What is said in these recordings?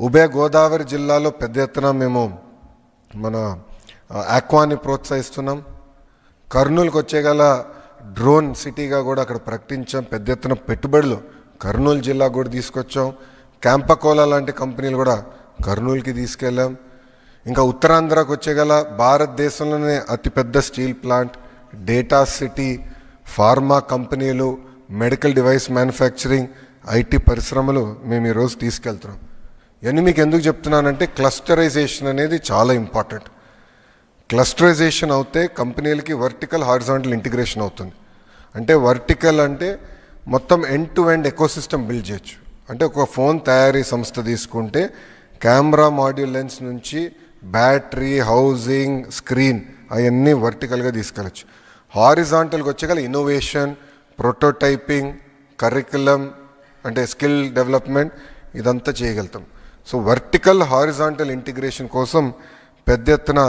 ఉభయ గోదావరి జిల్లాలో పెద్ద ఎత్తున మేము మన ఆక్వాని ప్రోత్సహిస్తున్నాం. కర్నూలుకు వచ్చే గల డ్రోన్ సిటీగా కూడా అక్కడ ప్రకటించాం. పెద్ద ఎత్తున పెట్టుబడులు కర్నూలు జిల్లా కూడా తీసుకొచ్చాం. క్యాంపకోలా లాంటి కంపెనీలు కూడా కర్నూలుకి తీసుకెళ్ళాం. ఇంకా ఉత్తరాంధ్రకు వచ్చే గల భారతదేశంలోనే అతిపెద్ద steel plant data city pharma కంపెనీలు మెడికల్ డివైస్ మ్యానుఫ్యాక్చరింగ్ ఐటీ పరిశ్రమలు మేము ఈరోజు తీసుకెళ్తున్నాం. ఇవన్నీ మీకు ఎందుకు చెప్తున్నానంటే క్లస్టరైజేషన్ అనేది చాలా ఇంపార్టెంట్. క్లస్టరైజేషన్ అవుతే కంపెనీలకి వర్టికల్ హారిజాంటల్ ఇంటిగ్రేషన్ అవుతుంది. అంటే వర్టికల్ అంటే మొత్తం end to end ecosystem build చేయొచ్చు. అంటే ఒక ఫోన్ తయారీ సంస్థ తీసుకుంటే కెమెరా మాడ్యూల్ లెన్స్ నుంచి బ్యాటరీ హౌసింగ్ స్క్రీన్ అవన్నీ వర్టికల్గా తీసుకెళ్ళచ్చు. హారిజాంటల్కి వచ్చేగల ఇన్నోవేషన్ ప్రోటోటైపింగ్ కరికులం అంటే స్కిల్ డెవలప్మెంట్ ఇదంతా చేయగలుగుతాం. సో వర్టికల్ హారిజాంటల్ ఇంటిగ్రేషన్ కోసం పెద్ద ఎత్తున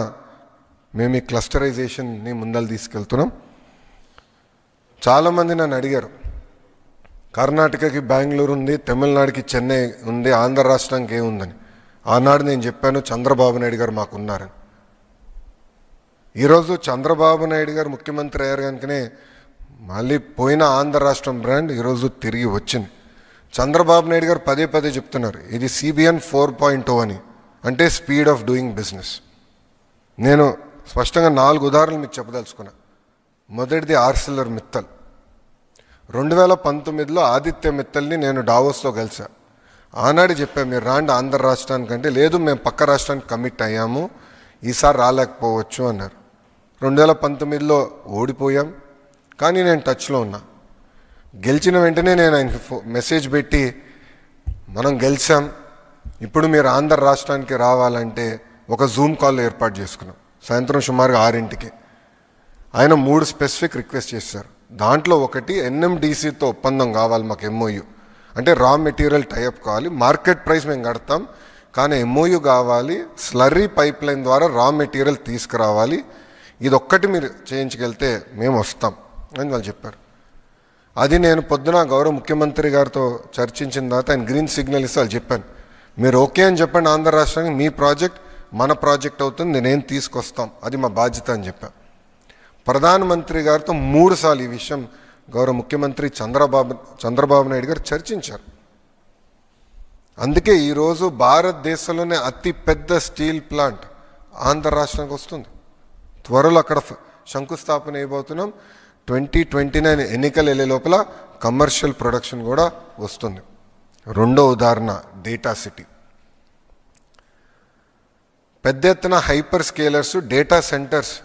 మేము ఈ క్లస్టరైజేషన్ని ముందలు తీసుకెళ్తున్నాం. చాలామంది నన్ను అడిగారు కర్ణాటకకి బెంగళూరు ఉంది తమిళనాడుకి చెన్నై ఉంది ఆంధ్ర రాష్ట్రానికి ఏముందని ఆనాడు నేను చెప్పాను చంద్రబాబు నాయుడు గారు మాకున్నారని ఈరోజు చంద్రబాబు నాయుడు గారు ముఖ్యమంత్రి అయ్యారు కనుకనే మళ్ళీ పోయిన ఆంధ్ర రాష్ట్రం బ్రాండ్ ఈరోజు తిరిగి వచ్చింది. చంద్రబాబు నాయుడు గారు పదే పదే చెప్తున్నారు ఇది సిబిఎన్ ఫోర్ పాయింట్ అని. అంటే స్పీడ్ ఆఫ్ డూయింగ్ బిజినెస్ నేను స్పష్టంగా నాలుగు ఉదాహరణలు మీకు చెప్పదలుచుకున్నా. మొదటిది ఆర్సిల్లర్ మిత్తల్. రెండు వేల పంతొమ్మిదిలో ఆదిత్య మిత్తల్ని నేను డావోస్లో కలిసా ఆనాడు చెప్పా మీరు రాండి ఆంధ్ర రాష్ట్రానికంటే లేదు మేము పక్క రాష్ట్రానికి కమిట్ అయ్యాము ఈసారి రాలేకపోవచ్చు అన్నారు. రెండు వేల పంతొమ్మిదిలో ఓడిపోయాం కానీ నేను టచ్లో ఉన్నా. గెలిచిన వెంటనే నేను ఆయనకి మెసేజ్ పెట్టి మనం గెలిచాం. ఇప్పుడు మీరు ఆంధ్ర రాష్ట్రానికి రావాలంటే ఒక జూమ్ కాల్ ఏర్పాటు చేసుకున్నాం. సాయంత్రం సుమారుగా ఆరింటికి. ఆయన మూడు స్పెసిఫిక్ రిక్వెస్ట్ చేశారు. దాంట్లో ఒకటి ఎన్ఎండిసితో ఒప్పందం కావాలి మాకు ఎంఓయు అంటే రా మెటీరియల్ టైఅప్ కావాలి. మార్కెట్ ప్రైస్ మేము కడతాం. కానీ ఎంఓయు కావాలి. స్లర్రీ పైప్ లైన్ ద్వారా రా మెటీరియల్ తీసుకురావాలి. ఇది ఒక్కటి మీరు చేయించగలితే మేము వస్తాం అని వాళ్ళు చెప్పారు. అది నేను పొద్దున గౌరవ ముఖ్యమంత్రి గారితో చర్చించిన తర్వాత ఆయన గ్రీన్ సిగ్నల్ ఇస్తే వాళ్ళు చెప్పాను మీరు ఓకే అని చెప్పండి ఆంధ్ర రాష్ట్రానికి మీ ప్రాజెక్ట్ మన ప్రాజెక్ట్ అవుతుంది నేనేం తీసుకొస్తాం అది మా బాధ్యత అని చెప్పాను ప్రధానమంత్రి గారితో మూడు సార్లు ఈ విషయం గౌరవ ముఖ్యమంత్రి చంద్రబాబు చంద్రబాబు నాయుడు గారు చర్చించారు. అందుకే ఈరోజు భారతదేశంలోనే అతి పెద్ద స్టీల్ ప్లాంట్ ఆంధ్ర రాష్ట్రానికి వస్తుంది. త్వరలో అక్కడ శంకుస్థాపన అయిపోతున్నాం ట్వంటీ ట్వంటీ నైన్ ఎన్నికలు వెళ్ళే లోపల కమర్షియల్ ప్రొడక్షన్ కూడా వస్తుంది. రెండో ఉదాహరణ డేటా సిటీ. పెద్ద ఎత్తున హైపర్ స్కేలర్స్ డేటా సెంటర్స్